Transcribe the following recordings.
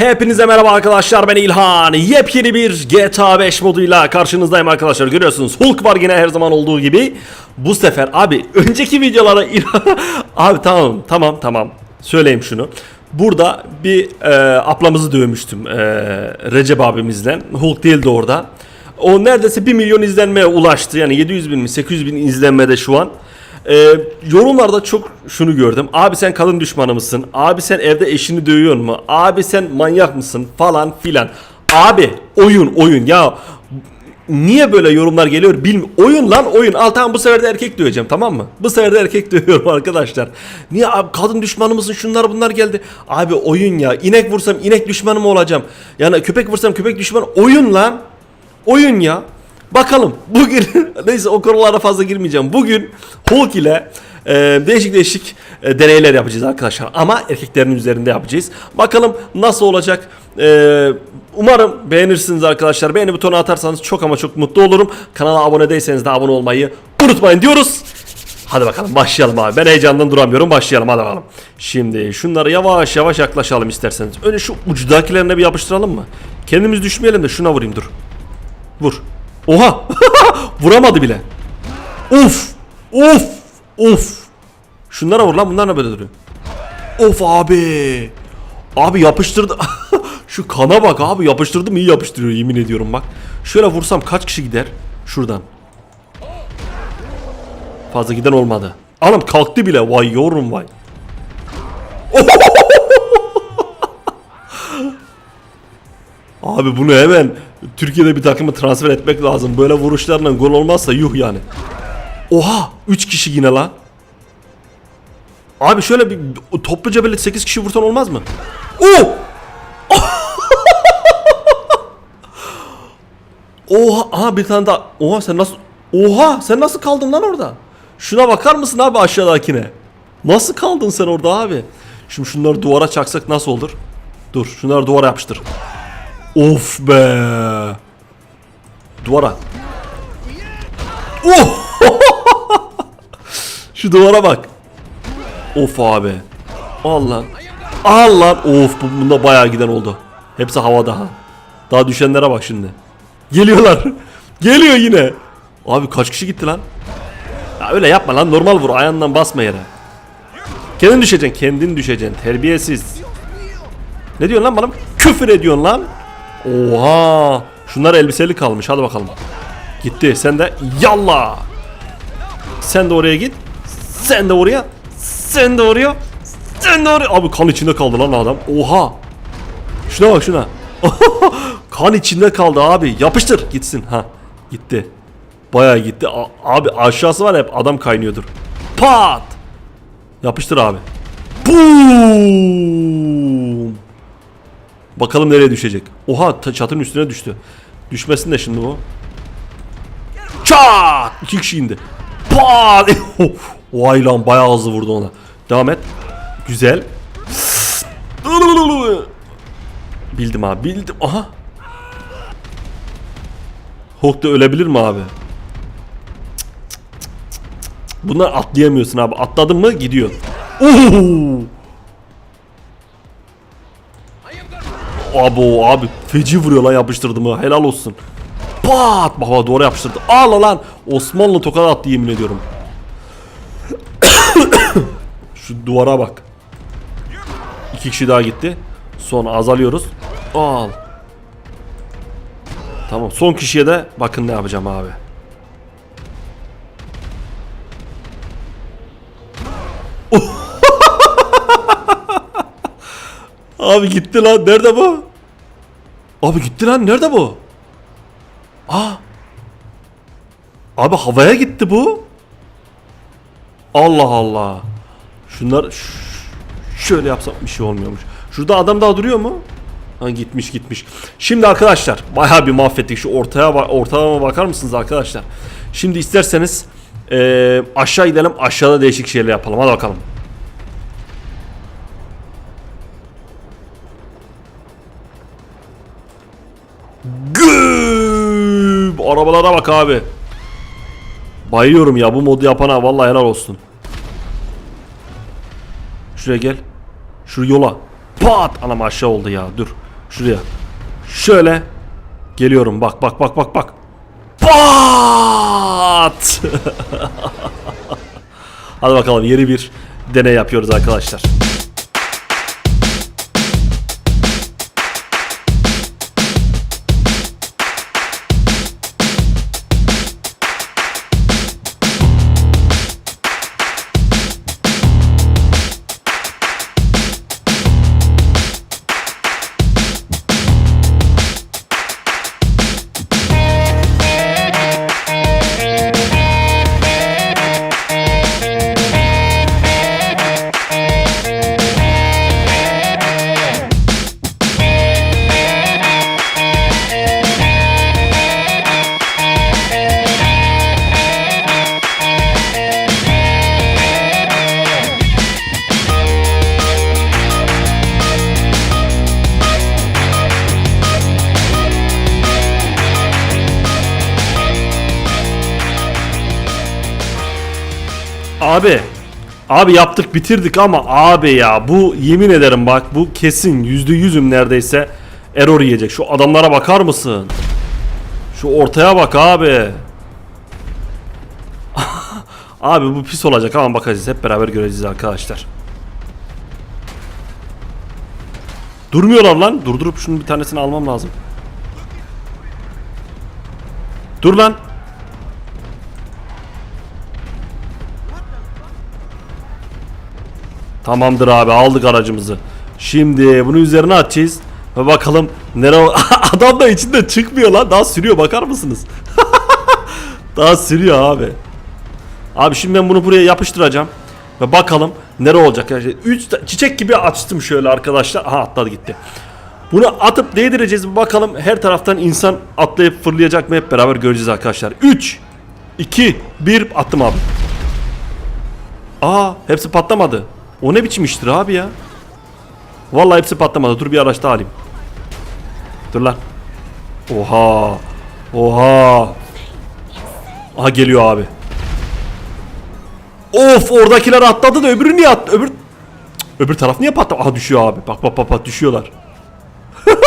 Hepinize merhaba arkadaşlar ben İlhan. Yepyeni bir GTA 5 moduyla karşınızdayım arkadaşlar. Görüyorsunuz Hulk var yine her zaman olduğu gibi. Bu sefer abi önceki videolara abi tamam tamam tamam. Söyleyeyim şunu. Burada bir e, ablamızı dövmüştüm e, Recep abimizle. Hulk değildi orada. O neredeyse 1 milyon izlenmeye ulaştı. Yani 700 bin mi 800 bin izlenmede şu an. Ee, yorumlarda çok şunu gördüm. Abi sen kadın düşmanı mısın? Abi sen evde eşini dövüyor mu? Abi sen manyak mısın? Falan filan. Abi oyun oyun ya. Niye böyle yorumlar geliyor bilmiyorum. Oyun lan oyun. Al tamam bu sefer de erkek döveceğim tamam mı? Bu sefer de erkek dövüyorum arkadaşlar. Niye abi kadın düşmanı mısın? Şunlar bunlar geldi. Abi oyun ya. İnek vursam inek düşmanı mı olacağım? Yani köpek vursam köpek düşmanı. Oyun lan. Oyun ya. Bakalım bugün neyse o konulara fazla girmeyeceğim. Bugün Hulk ile e, değişik değişik e, deneyler yapacağız arkadaşlar. Ama erkeklerin üzerinde yapacağız. Bakalım nasıl olacak. E, umarım beğenirsiniz arkadaşlar. Beğeni butonu atarsanız çok ama çok mutlu olurum. Kanala abone değilseniz de abone olmayı unutmayın diyoruz. Hadi bakalım başlayalım abi. Ben heyecandan duramıyorum. Başlayalım hadi bakalım. Şimdi şunları yavaş yavaş yaklaşalım isterseniz. Önce şu ucudakilerine bir yapıştıralım mı? Kendimiz düşmeyelim de şuna vurayım dur. Vur. Oha! Vuramadı bile. Uf! Uf! Uf! Şunlara vur lan bunlar ne böyle duruyor? Of abi! Abi yapıştırdı. Şu kana bak abi yapıştırdım iyi yapıştırıyor yemin ediyorum bak. Şöyle vursam kaç kişi gider? Şuradan. Fazla giden olmadı. Anam kalktı bile. Vay yorum vay. Abi bunu hemen Türkiye'de bir takımı transfer etmek lazım. Böyle vuruşlarla gol olmazsa yuh yani. Oha! 3 kişi yine lan. Abi şöyle bir topluca böyle 8 kişi vursan olmaz mı? Oo! Oha! Aha bir tane daha. Oha sen nasıl Oha! Sen nasıl kaldın lan orada? Şuna bakar mısın abi aşağıdakine? Nasıl kaldın sen orada abi? Şimdi şunları duvara çaksak nasıl olur? Dur şunları duvara yapıştır. Of be. Duvara. Oh! Şu duvara bak. Of abi. Al lan. Al lan. Of bu- bunda bayağı giden oldu. Hepsi havada ha. Daha düşenlere bak şimdi. Geliyorlar. Geliyor yine. Abi kaç kişi gitti lan? Ya öyle yapma lan normal vur ayağından basma yere. Kendin düşeceksin kendin düşeceksin terbiyesiz. Ne diyorsun lan bana? Küfür ediyorsun lan. Oha! Şunlar elbiseli kalmış. Hadi bakalım. Gitti. Sen de yalla. Sen de oraya git. Sen de oraya. Sen de oraya. Sen de oraya. Abi kan içinde kaldı lan adam. Oha! Şuna bak şuna. kan içinde kaldı abi. Yapıştır gitsin. Ha. Gitti. Bayağı gitti. A- abi aşağısı var hep adam kaynıyordur. Pat! Yapıştır abi. Boom! Bakalım nereye düşecek. Oha çatının üstüne düştü. Düşmesin de şimdi bu. Çat! İki kişi indi. Pat! Vay lan bayağı hızlı vurdu ona. Devam et. Güzel. Bildim abi bildim. Aha. Hulk da ölebilir mi abi? Bunlar atlayamıyorsun abi. Atladın mı gidiyor. Oo! Abo abi feci vuruyor lan yapıştırdı mı helal olsun. Pat baba doğru yapıştırdı. Al lan Osmanlı tokat attı yemin ediyorum. Şu duvara bak. İki kişi daha gitti. Son azalıyoruz. Al. Tamam son kişiye de bakın ne yapacağım abi. Abi gitti lan. Nerede bu? Abi gitti lan. Nerede bu? Aa. Abi havaya gitti bu. Allah Allah. Şunlar şöyle yapsam bir şey olmuyormuş. Şurada adam daha duruyor mu? Ha gitmiş gitmiş. Şimdi arkadaşlar bayağı bir mahvettik. Şu ortaya ortalama bakar mısınız arkadaşlar? Şimdi isterseniz eee, aşağı gidelim. Aşağıda değişik şeyler yapalım. Hadi bakalım. Arabalara bak abi. Bayılıyorum ya bu modu yapana vallahi helal olsun. Şuraya gel. Şu yola. Pat! Anam aşağı oldu ya dur. Şuraya. Şöyle. Geliyorum bak bak bak bak bak. Pat! Hadi bakalım yeni bir deney yapıyoruz arkadaşlar. Abi. Abi yaptık bitirdik ama abi ya bu yemin ederim bak bu kesin yüzde yüzüm neredeyse error yiyecek. Şu adamlara bakar mısın? Şu ortaya bak abi. abi bu pis olacak ama bakacağız hep beraber göreceğiz arkadaşlar. Durmuyorlar lan. Durdurup şunun bir tanesini almam lazım. Dur lan. Tamamdır abi aldık aracımızı. Şimdi bunu üzerine atacağız. Ve bakalım nere Adam da içinde çıkmıyor lan. Daha sürüyor bakar mısınız? Daha sürüyor abi. Abi şimdi ben bunu buraya yapıştıracağım. Ve bakalım nere olacak. Yani üç çiçek gibi açtım şöyle arkadaşlar. Aha atladı gitti. Bunu atıp değdireceğiz. Bakalım her taraftan insan atlayıp fırlayacak mı hep beraber göreceğiz arkadaşlar. 3 2 1 attım abi. Aa hepsi patlamadı. O ne biçim iştir abi ya? Vallahi hepsi patlamadı. Dur bir araç daha alayım. Dur lan. Oha. Oha. Aha geliyor abi. Of oradakiler atladı da öbürü niye attı? Öbür öbür taraf niye patladı? Aha düşüyor abi. Bak bak bak bak düşüyorlar.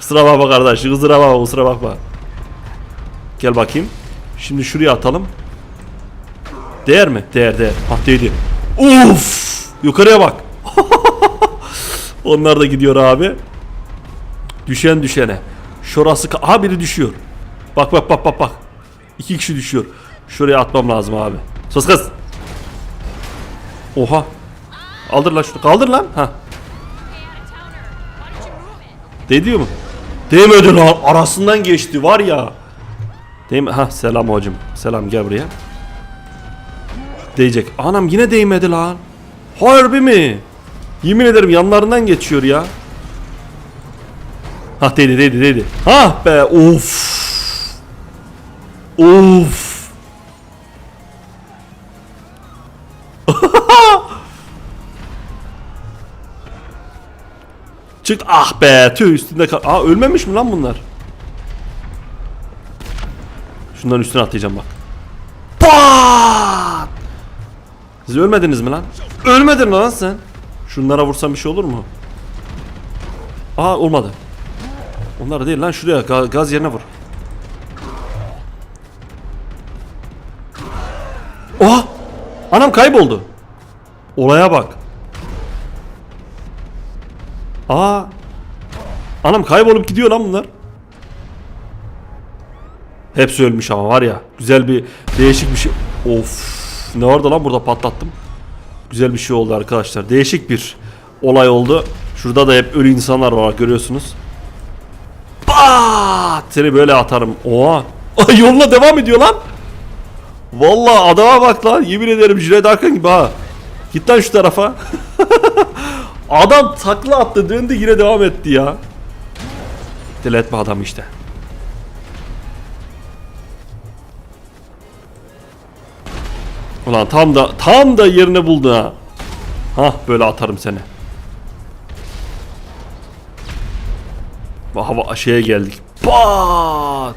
kusura bakma kardeş. Kusura bakma kusura bakma. Gel bakayım. Şimdi şuraya atalım. Değer mi? Değer değer. Ah değdi. Uf! Yukarıya bak. Onlar da gidiyor abi. Düşen düşene. Şurası Aha biri düşüyor. Bak bak bak bak bak. İki kişi düşüyor. Şuraya atmam lazım abi. Sus kız. Oha. Kaldır lan şunu. Kaldır lan. Ha. Değdiyor mu? Değmedi lan. Arasından geçti var ya. Değil mi? Ha selam hocam. Selam gel buraya. Değecek. Anam yine değmedi lan. Harbi mi? Yemin ederim yanlarından geçiyor ya. Ha değdi değdi değdi. Ha be of. Of. Çık ah be tüh üstünde kal. Aa ölmemiş mi lan bunlar? Şunların üstüne atlayacağım bak. Pat! Siz ölmediniz mi lan? Ölmedin lan sen? Şunlara vursam bir şey olur mu? Aa olmadı. Onlar değil lan şuraya ga- gaz yerine vur. Oha! Anam kayboldu. Olaya bak. Aa! Anam kaybolup gidiyor lan bunlar. Hepsi ölmüş ama var ya. Güzel bir değişik bir şey. Of. Ne vardı lan burada patlattım. Güzel bir şey oldu arkadaşlar. Değişik bir olay oldu. Şurada da hep ölü insanlar var görüyorsunuz. Pat! Seni böyle atarım. Oha. Yoluna devam ediyor lan. Vallahi adama bak lan. Yemin ederim Cüneyt Arkın gibi ha. Git lan şu tarafa. Adam takla attı döndü yine devam etti ya. Deli etme adam işte. Ulan tam da tam da yerini buldu ha. Hah böyle atarım seni. Bak, Hava şeye geldik. Pat!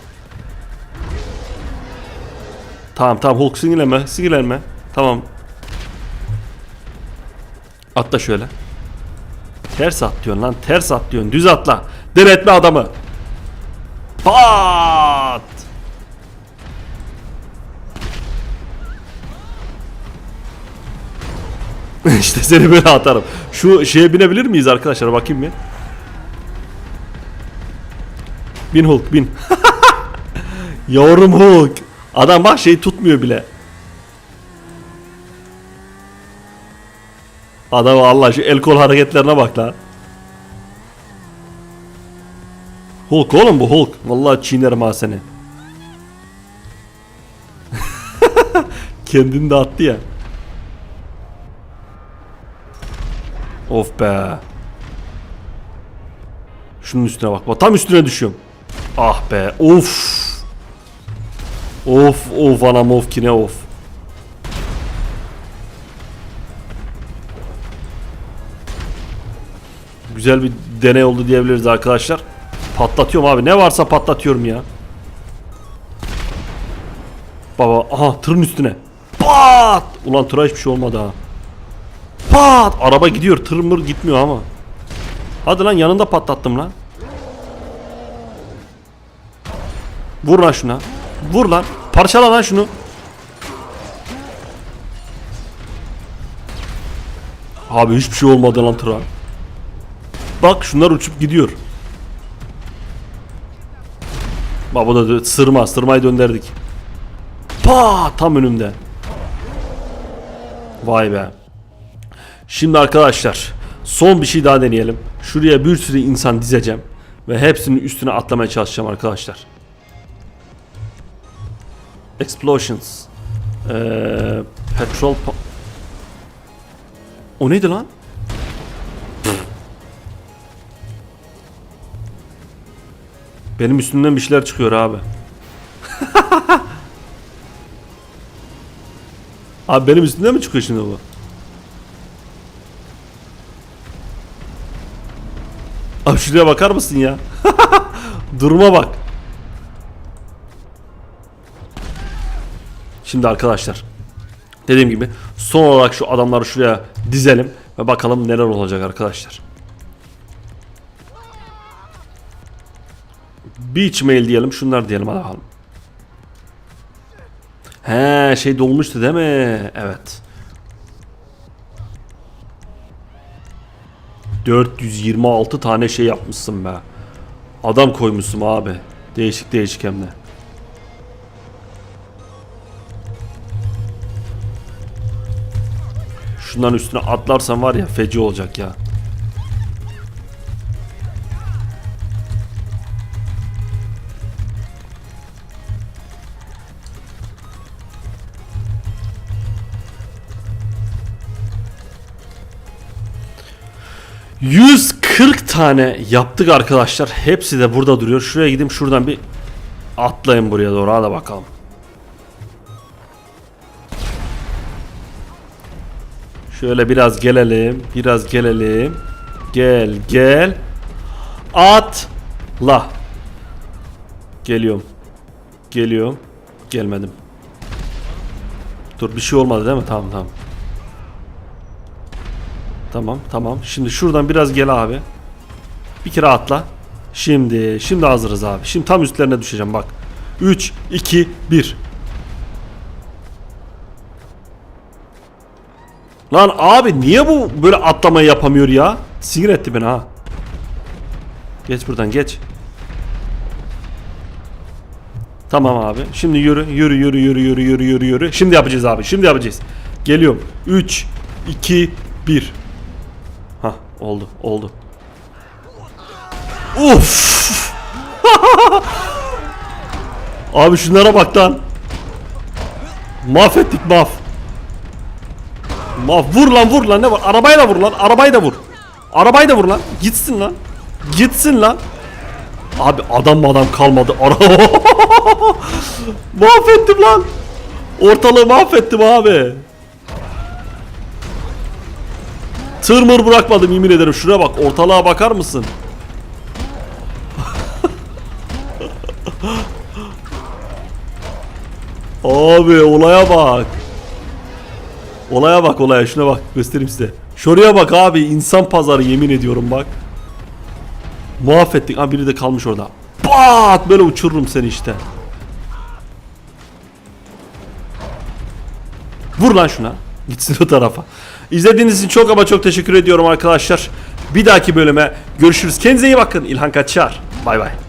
Tamam tamam Hulk sinirlenme sinirlenme. Tamam. Atla şöyle. Ters at diyorsun lan ters at diyorsun düz atla. Denetme adamı. Pat. işte seni böyle atarım. Şu şeye binebilir miyiz arkadaşlar bakayım bir. Bin Hulk bin. Yavrum Hulk. Adam bak şey tutmuyor bile. Adam Allah şu el kol hareketlerine bak lan. Hulk oğlum bu Hulk. Vallahi çiğnerim ha seni. Kendini de attı ya. Of be. Şunun üstüne bak. Tam üstüne düşüyorum. Ah be. Of. Of of anam of ki ne of. Güzel bir deney oldu diyebiliriz arkadaşlar. Patlatıyorum abi. Ne varsa patlatıyorum ya. Baba aha tırın üstüne. Pat! Ulan tıra hiçbir şey olmadı ha. Pat! Araba gidiyor. Tır gitmiyor ama. Hadi lan yanında patlattım lan. Vur lan şuna. Vur lan. Parçala lan şunu. Abi hiçbir şey olmadı lan tıra. Bak şunlar uçup gidiyor. Bak da sırma. Sırmayı döndürdük. Pa tam önümde. Vay be. Şimdi arkadaşlar son bir şey daha deneyelim. Şuraya bir sürü insan dizeceğim ve hepsinin üstüne atlamaya çalışacağım arkadaşlar. Explosions. Ee, petrol O neydi lan? Benim üstümden bir şeyler çıkıyor abi. abi benim üstümden mi çıkıyor şimdi bu? Abi şuraya bakar mısın ya? Duruma bak. Şimdi arkadaşlar dediğim gibi son olarak şu adamları şuraya dizelim ve bakalım neler olacak arkadaşlar. Beach mail diyelim şunlar diyelim hadi bakalım. He şey dolmuştu değil mi? Evet. 426 tane şey yapmışsın be. Adam koymuşsun abi. Değişik değişik hem de. Şundan üstüne atlarsan var ya feci olacak ya. ...140 tane yaptık arkadaşlar. Hepsi de burada duruyor. Şuraya gideyim şuradan bir atlayın buraya doğru. Hadi bakalım. Şöyle biraz gelelim. Biraz gelelim. Gel gel. Atla. Geliyorum. Geliyorum. Gelmedim. Dur bir şey olmadı değil mi? Tamam tamam. Tamam tamam. Şimdi şuradan biraz gel abi. Bir kere atla. Şimdi şimdi hazırız abi. Şimdi tam üstlerine düşeceğim bak. 3 2 1 Lan abi niye bu böyle atlamayı yapamıyor ya? Sinir etti beni ha. Geç buradan geç. Tamam abi. Şimdi yürü yürü yürü yürü yürü yürü yürü yürü. Şimdi yapacağız abi. Şimdi yapacağız. Geliyorum. 3 2 1 Ha oldu oldu. Uf! abi şunlara bak lan. Mahvettik mahv. Ma vur lan vur lan ne var? Arabayla vur lan. Arabayı da vur. Arabayı da vur lan. Gitsin lan. Gitsin lan. Abi adam adam kalmadı. Mahvettim lan. Ortalığı mahvettim abi. Tır mır bırakmadım yemin ederim. Şuraya bak. Ortalığa bakar mısın? abi olaya bak. Olaya bak olaya şuna bak göstereyim size. Şuraya bak abi insan pazarı yemin ediyorum bak. Muhaffettik. Ha biri de kalmış orada. Bat böyle uçururum seni işte. Vur lan şuna. Gitsin o tarafa. İzlediğiniz için çok ama çok teşekkür ediyorum arkadaşlar. Bir dahaki bölüme görüşürüz. Kendinize iyi bakın. İlhan Kaçar. Bay bay.